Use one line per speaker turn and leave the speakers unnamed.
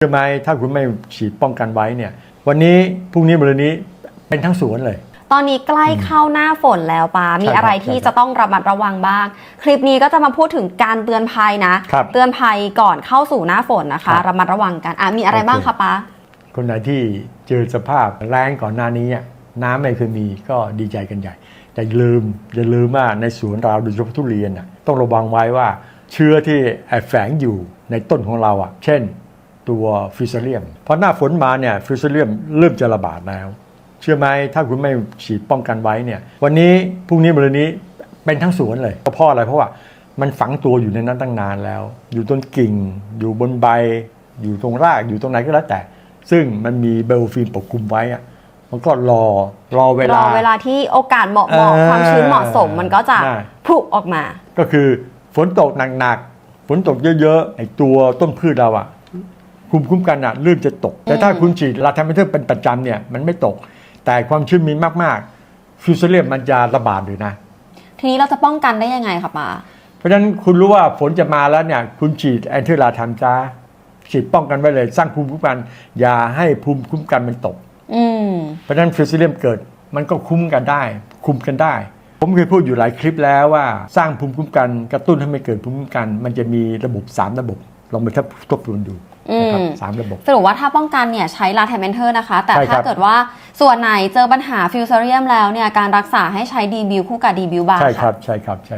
ใช่ไหมถ้าคุณไม่ฉีดป้องกันไว้เนี่ย วันนี้พรุ่งนี้มะรืนนี้เป็นทั้งสวนเลย
ตอนนี้ใกล้เข้าหน้าฝนแล้วปามี
ใช่ครับ
อะไรที่
ใช่ครับ
จะต้องระมัดระวังบ้าง คลิปนี้ก็จะมาพูดถึงการเตือนภัยนะ
ครับ
เตือนภัยก่อนเข้าสู่หน้าฝนนะคะ
ครับ
ระมัดระวังกันอะมีอะไร
โอเค
บ้างคะปา
คนไหนที่เจอสภาพแรงก่อนหน้านี้อะน้ำไม่เคยมีก็ดีใจกันใหญ่ แต่อย่าลืมอย่าลืมว่าในสวนเราโดยเฉพาะทุเรียนน่ะต้องระวังไว้ว่าเชื้อที่แอบแฝงอยู่ในต้นของเราอะ เช่น ตัวฟิวเซเลียมพอหน้าฝนมาเนี่ยฟิวเซเลียมเริ่มจะระบาดแล้ว เชื่อไหมถ้าคุณไม่ฉีดป้องกันไว้เนี่ยวันนี้พรุ่งนี้มะรืนนี้เป็นทั้งสวนเลยเพราะอะไรเพราะว่ามันฝังตัวอยู่ในนั้นตั้งนานแล้ว อยู่ต้นกิ่ง อยู่บนใบ อยู่ตรงรากอยู่ตรงไหนก็แล้วแต่ ซึ่งมันมีเบลฟิล์มปกคลุมไว้อะมันก็รอรอเว
ร
ลา
อเวลาที่โอกาสเหมาะ
เอ
เห
อ
มาะความชื้นเหมาะสมมันก็จะ
ใช่
พลุออกมา
ก็คือฝนตกหนักๆฝนตกเยอะๆไอ้ตัวต้นพืชเราอะ คุมคุ้มกันอะเริ่มจะตก แต่ถ้าคุณฉีดลาทามิเทอร์เป็นประจำเนี่ยมันไม่ตก แต่ความชื้นมีมากๆฟิวเซเลียมมันจะระบาดเลยนะ
ทีนี้เราจะป้องกันได้ยังไงคะปา
เพราะฉะนั้นคุณรู้ว่าฝนจะมาแล้วเนี่ยคุณฉีดแอนเทอร์ลาทามจ้าฉีดป้องกันไว้เลย สร้างภูมิคุ้มกัน อย่าให้ภูมิคุ้มกันมันตก
อืม
เพราะฉะนั้นฟิวซิเลียมเกิดมันก็คุ้มกันได้ คุมกันได้ ผมเคยพูดอยู่หลายคลิปแล้วว่า สร้างภูมิคุ้มกันกระตุ้นให้ไม่เกิดภูมิคุ้มกัน มันจะมีระบบ 3 ระบบ ลองไปทบทบทวนดูนะครับ
อืม
สามระบบ
สรุปว่าถ้าป้องกันเนี่ยใช้ลาเทมเมนเทอร์นะคะ แต่
ใช่ครั
ถ้า
บ
เกิดว่าส่วนไหนเจอปัญหาฟิวเซเรียมแล้วเนี่ยการรักษาให้ใช้ดีบิวคู่กับดีบิวบาร์
ใช่ค
ค่ะ
รับใช่ครับใช่